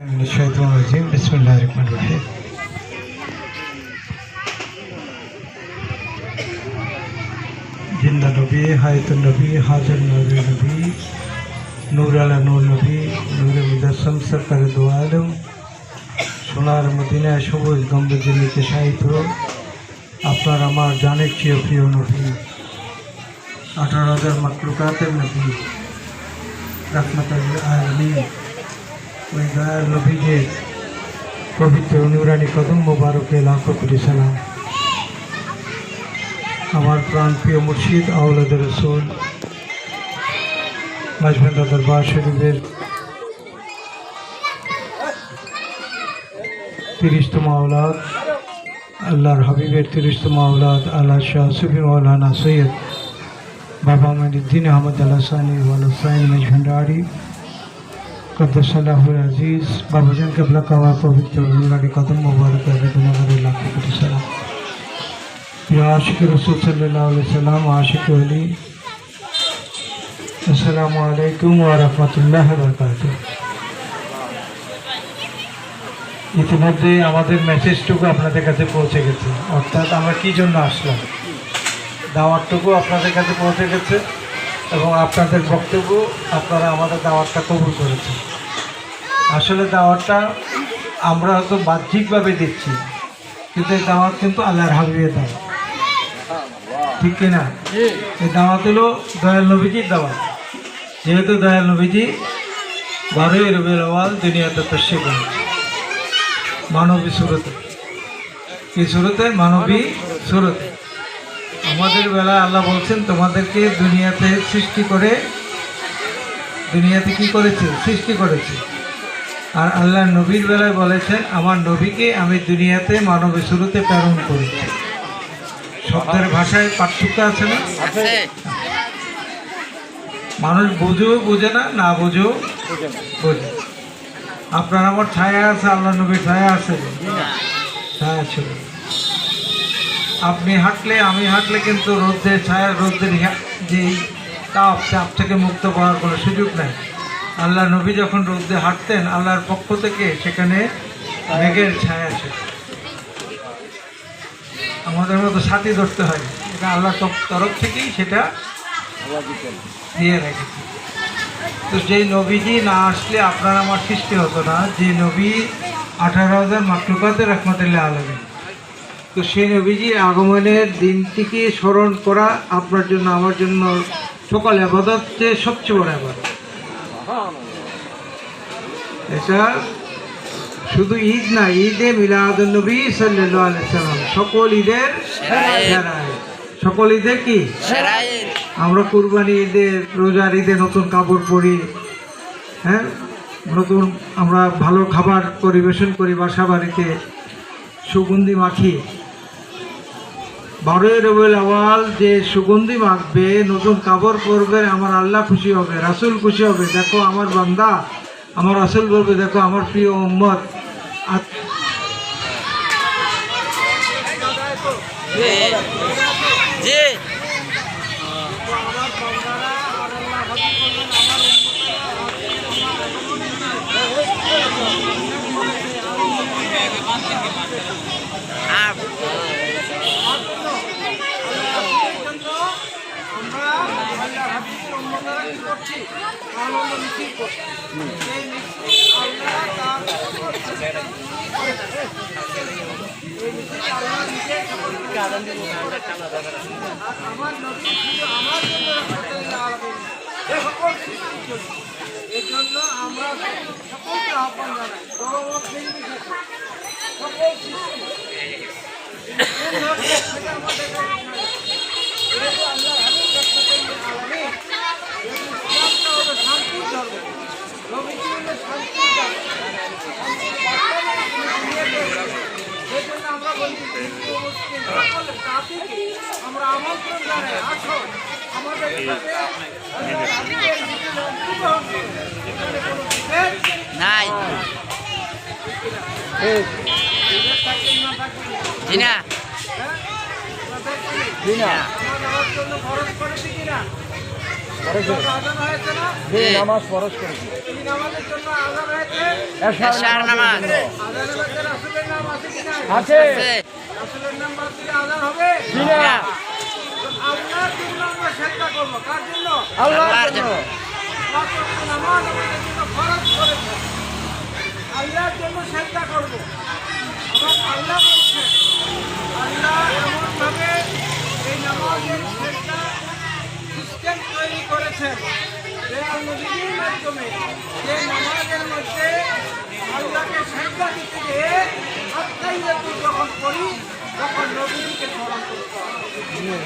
शैतवानजीम बसमीम जिंदा नबी हायत नबी हाजर नबी नबी नूर आला नूर नबी नूर मुदसम सरकार दो आलम সোনার মদিনায় সবুজ গম্বুজিনীকে সাহিত্য আপনার আমার জানের চেয়ে প্রিয় নবী। আঠারো হাজার মাত্র কাতের নবী। রাখমাত আলমী ওই পবিত্র নুরানি কদম মোবারকে লাখো কোটি সালাম। আমার প্রাণ প্রিয় মুর্শিদ আউলাদ রসুল মাঝভেন্দা দরবার শরীফের তিরিশতম আওলাদ, আল্লাহর হাবিবের তিরিশতম আওলাদ আল্লাহ শাহ সুফি মৌলানা সৈয়দ বাবা মঈনুদ্দিন আহমদ আল্লাহ সানি ওয়ালা সাইন মজভেন্ডারি কদ্দাসাল্লাহুল আজিজ, বাবাজান কেবলা কাওয়া পবিত্র নুরানি কদম মোবারক আবেদনগরের লাখ কোটি আশিক আলী আসসালামু আলাইকুম ওয়া রাহমাতুল্লাহ বরকাত ইতিমধ্যে আমাদের মেসেজটুকু আপনাদের কাছে পৌঁছে গেছে। অর্থাৎ আমরা কি জন্য আসলাম? দাওয়াতটুকু আপনাদের কাছে পৌঁছে গেছে এবং আপনাদের বক্তব্য আপনারা আমাদের দাওয়াতটা কবুল করেছেন। আসলে দাওয়াতটা আমরা হয়তো বাহ্যিকভাবে দিচ্ছি, কিন্তু এই দাওয়াত কিন্তু আল্লাহর হাবিবের দাওয়াত। ঠিক কিনা এই দাওয়াত হলো দয়াল নবীজির দাওয়াত। যেহেতু দয়াল নবীজি বারোই রবিউল আওয়াল দুনিয়াতে তস্যে করেছে মানবী সুরতে। কি সুরতে? মানবী সুরতে। আমাদের বেলায় আল্লাহ বলছেন, তোমাদেরকে দুনিয়াতে সৃষ্টি করে দুনিয়াতে কি করেছে? সৃষ্টি করেছে। আর আল্লাহ নবীর বেলায় বলেছেন আমার নবীকে আমি দুনিয়াতে মানবী শুরুতে প্রেরণ করেছি। শব্দের ভাষায় পার্থক্য আছে না? মানুষ বুঝেও বোঝে না না বুঝেও বোঝে। আপনার আমার ছায়া আছে আল্লাহ নবীর ছায়া আছে? ছায়া ছিল আপনি হাঁটলে আমি হাঁটলে কিন্তু রোদ্রের ছায়া রোদের হা- যে তাপ চাপ থেকে মুক্ত পাওয়ার কোনো সুযোগ নাই। আল্লাহ নবী যখন রোদে হাঁটতেন, আল্লাহর পক্ষ থেকে সেখানে মেঘের ছায়া ছিল। আমাদের মতো সাথী ধরতে হয়। এটা আল্লাহর তরফ- থেকেই সেটা দিয়ে রেখেছে। তো যেই নবীজি না আসলে আপনার আমার সৃষ্টি হতো না, যে নবী আঠারো হাজার মাকলুকাতে রহমতুল্লাহ আলমী তো সেই নবীজি আগমনের দিনটিকে স্মরণ করা আপনার জন্য, আমার জন্য সকল আবাদত চেয়ে সবচেয়ে বড় আবাদত। এটা শুধু ঈদ না ঈদে মিলাদুল নবী সাল্লাল্লাহু আলাইহি সাল্লাম সকল ঈদের সকল ঈদের কি? আমরা কুরবানি ঈদে রোজার ঈদে নতুন কাপড় পরি হ্যাঁ? নতুন আমরা ভালো খাবার পরিবেশন করি বাসা বাড়িতে সুগন্ধি মাখি। বারোই রবিউল আওয়াল যে সুগন্ধি মাখবে, নতুন কাপড় পরবে, আমার আল্লাহ খুশি হবে, রাসুল খুশি হবে। দেখো আমার বান্দা, আমার রাসুল বলবে, দেখো আমার প্রিয় উম্মত। আত- এই জন্য আমরা কাছে নাই। যেহেতু আল্লাহ হাবিব রহমতুল্লাহ আলামিন, যেহেতু ইসলামটা হলো শান্তির ধর্ম নবীজি হলো শান্তির ধর্ম শান্তির বার্তা নিয়ে তিনি দুনিয়াতে এসেছেন। সেই জন্য আমরা বলি হিন্দু মুসলিম সকল জাতিকে আমরা আমন্ত্রণ জানাই আসো আমাদের সাথে আল্লাহর হাবিবের মিছিলে অংশগ্রহণ করো। এখানে কোনো বিভেদ নাই বিভেদ থাকলে ইমান থাকবে না। জি না আমরা দেখছি, জি না আমরা দেওয়ার জন্য খরচ করেছি কিনা আজান হয়েছে না জি নামাজ। ফরজ করেছে নামাজ আছে। আল্লাহর জন্য। আল্লাহর জন্য চেষ্টা করব। আমার আল্লাহ আল্লাহ এমনভাবে এই নামাজের চেষ্টা সিস্টেম তৈরি করেছেন। নদীর মাধ্যমে। যে নামাজের মধ্যে আল্লাহকে সেজদা দিতে গিয়ে আত্মাইয়াতু যখন করি তখন নবীজিকে স্মরণ করতে হবে।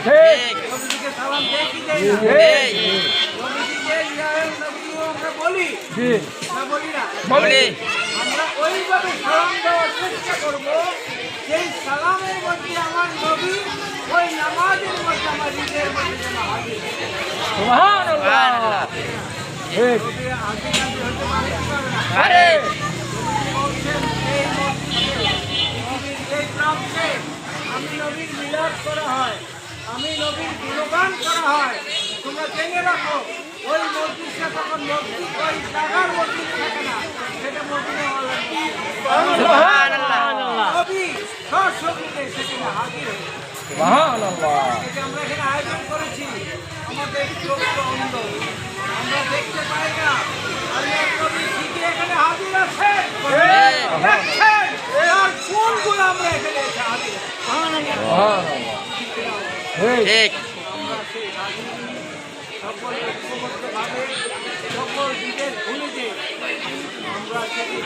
ঠিক। নবীজিকে সালাম দেয় কি দেয় না ঠিক। নবীজিকে ইয়া নবীও আমরা বলি। জি। না বলি না। বলি। আমরা ওইভাবে সালাম দেওয়ার চেষ্টা করব সেই সালামের মধ্যে আমার নবী ওই নামাজের মধ্যে আমার হৃদয়ের মধ্যে যেন হাজির। সুবহানাল্লাহ। ঠিক নবী হাজির হাজির হতে পারে পারে না? আরে বলছেন এই মসজিদে, পৃথিবীর এই প্রান্তে আমি নবীর মিলাদ করা হয় আমি নবীর গুণগান করা হয়। তোমরা জেনে রাখো ওই মসজিদটা তখন মসজিদ ওই জায়গার মসজিদ থাকে না। সেটা মসজিদে নবী সশরীরে সেখানে হাজির হয়েছে সুবহানাল্লাহ। এটা আমরা এখানে আয়োজন করেছি। আমাদের চোখ অন্ধ। আমরা দেখতে পাই না। এখানে হাজির আছে। দেখছেন তার ফুলগুলো আমরা এখানে হাজির আছি। সুবহানাল্লাহ ঠিক ঠিক আমরা সেই হাজির সকল ঐক্যবদ্ধভাবে সকল দিকের ভুলে যে আমরা সেটি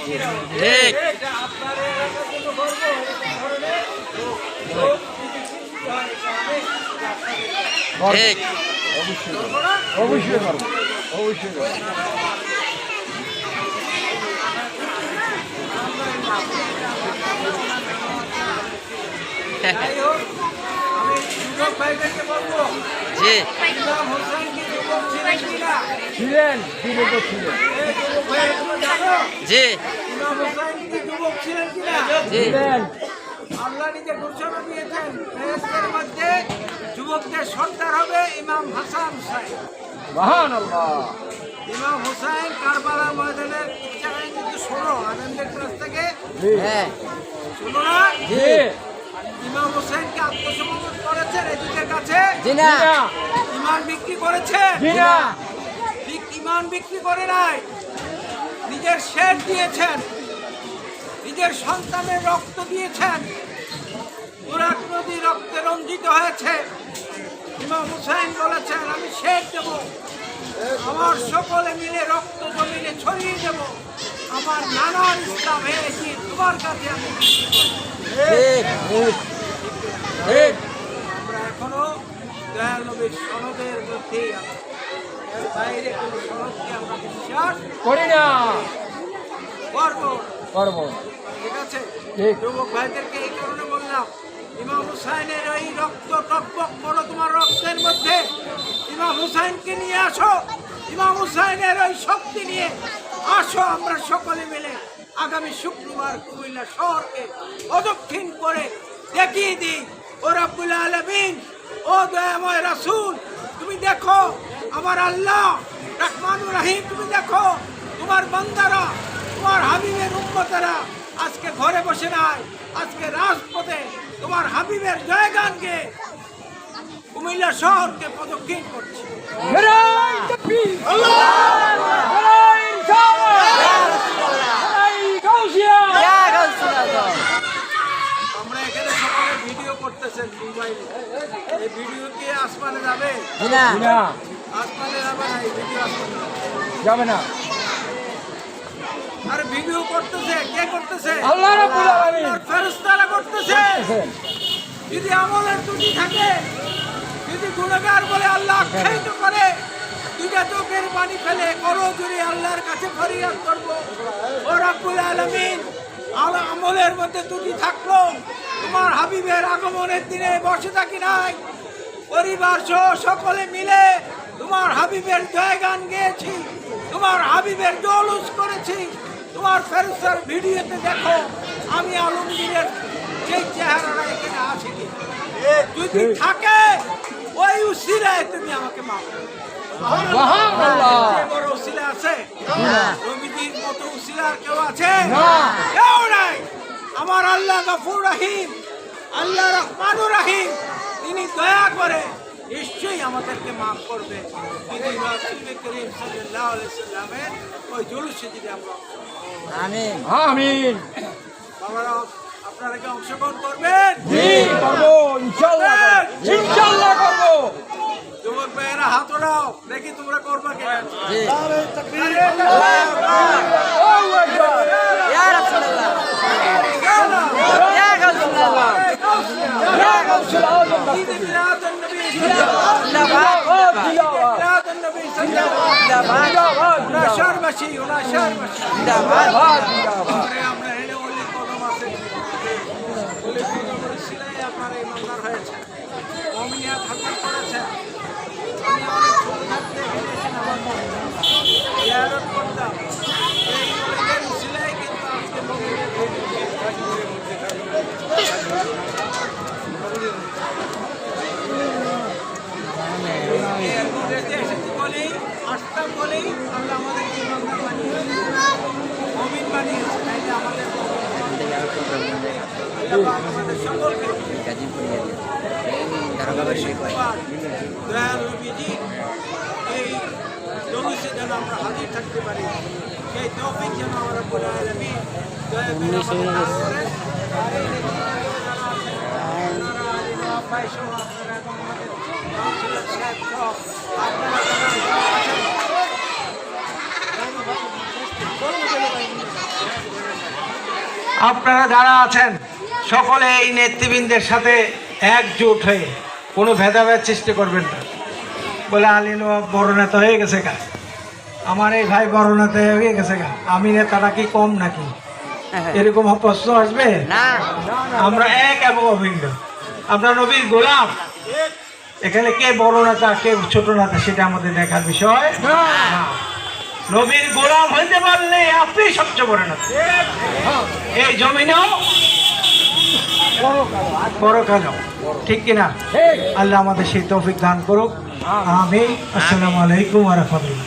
ঠিক। ঠিক। হয়। অবশ্যই গর্ব অবশ্যই জি ইমাম হোসেন কি যুবক ছিলেন যুবক ছিলেন। জি। ছিলেন। কিনা জি। ছিলেন আল্লাহ নিজে ঘোষণা দিয়েছেন মধ্যে যুবকদের সর্দার হবে ইমাম হাসান হুসাইন সুবহানাল্লাহ ইমাম হুসাইন কারবালা ময়দানের কিন্তু শোনো আনন্দের কাছ থেকে। হ্যাঁ। শোনো না? ইমাম হুসাইনকে আত্মসমর্পণ করেছেন এদিকের কাছে। ইমান বিক্রি করেছে? ইমান বিক্রি করে নাই। নিজের শেষ দিয়েছেন। নিজের সন্তানের রক্ত দিয়েছেন। পুরাক নদী রক্তে রঞ্জিত হয়েছে। ইমাম হুসাইন বলেছেন আমি শেষ দেব। আমার সকলে মিলে রক্ত জমিনে ছড়িয়ে দেব। আমার নানার ইসলাম হয়েছি তোমার কাছে আমি আমরা এখনও দয়াল নবীর সনদের মধ্যেই এর বাইরে কোনো সনদকে আমরা বিশ্বাস করি না। করব। করব। ঠিক আছে? যুবক ভাইদেরকে এই কারণে বললাম ইমাম হুসাইনের এই রক্ত টকবক করো তোমার রক্তের মধ্যে। ইমাম হুসাইনকে নিয়ে আসো। ইমাম হুসাইনের ওই শক্তি নিয়ে আসো আমরা সকলে মিলে। আগামী শুক্রবার কুমিল্লা শহরকে অদক্ষিণ করে দেখিয়ে দিই। ও রাব্বুল আলমিন ও দয়াময় রাসুল তুমি দেখো আমার আল্লাহ রহমানুর রাহিম তুমি দেখো তোমার বান্দারা তোমার হাবিবের উন্মতারা আজকে ঘরে বসে নাই আজকে রাজপথে তোমার হাবিবের জয়গানকে কুমিল্লা শহরকে প্রদক্ষিণ করছে। এই ভিডিও কি আসমানে যাবে? না না আসমানে যাবে না এই ভিডিও আসমানে যাবে। যাবে না। আর ভিডিও করতেছে কে করতেছে? আল্লাহ রাব্বুল আলামিন। ফেরেশতারা করতেছে। যদি আমলের ত্রুটি থাকে যদি গুণগার বলে আল্লাহ আখ্যায়িত করে দুইটা চোখের পানি ফেলে করো জুড়ে আল্লাহর কাছে ফরিয়াদ করব। ও রাব্বুল আলামিন আমলের মধ্যে ত্রুটি থাকল তোমার হাবিবের আগমনের দিনে বসে থাকি নাই। পরিবার সহ সকলে মিলে তোমার হাবিবের জয়গান গেয়েছি তোমার হাবিবের জলুস করেছি। তোমার ফেরুসার ভিডিওতে দেখো আমি আলমগীরের সেই চেহারাটা এখানে আছে যদি থাকে ওই উসিলায় তুমি আমাকে যে বড় উসিলা আছে মতো উসিলা কেউ আছে? কেউ নাই। আমার আল্লাহ গফুর রাহিম আল্লাহ রহমানুর রাহিম তিনি দয়া করে নিশ্চয়ই আমাদেরকে মাফ করবে। তিনি রাসূল করিম সাল্লাল্লাহু সাল্লামের ওই জুলুসে যদি আমরা আমিন। আমিন। বাবারা আপনারা কি অংশগ্রহণ করবেন? জি করব ইনশাআল্লাহ করব। করব। যুবক ভাইয়েরা হাত ওড়াও দেখি তোমরা করবা কিনা। করেছে আমি অনেক ছোট থাকতে হেলে এসে আমার মনে জিয়ারত করতাম এই অলিদের সিলাই কিন্তু আজকে মমিনিয়া এসেছি বলেই আসতাম বলেই আল্লাহ আমাদের ইমানদার বানিয়েছে। মমিন বানিয়েছে, তাইলে আমাদের আমাদের সকলকে দয়াল নবীজি এই জলুসে যেন আমরা হাজির থাকতে পারি, সেই তৌফিক যেন আমরা বলে সহ আপনারা এবং আমাদের আপনারা যারা আছেন সকলে এই নেতৃবৃন্দের সাথে একজোট হয়ে কোনো ভেদাভেদ সৃষ্টি করবেন না। বলে আলী নবাব বড় নেতা হয়ে গেছে গা। আমার এই ভাই বড় নেতা হয়ে গেছে গা। আমি নেতাটা কি কম নাকি? এরকম প্রশ্ন আসবে? আমরা এক এবং অভিন্ন। আমরা নবীর গোলাম। এখানে কে বড় নেতা কে ছোট নেতা সেটা আমাদের দেখার বিষয় না। নবীর গোলাম হইতে পারলে আপনি সবচেয়ে বড় না এই জমিনেও কালো ঠিক কিনা? আল্লাহ আমাদের সেই তৌফিক দান করুক। আমি আসসালামু আলাইকুম রহমতুল্লাহ।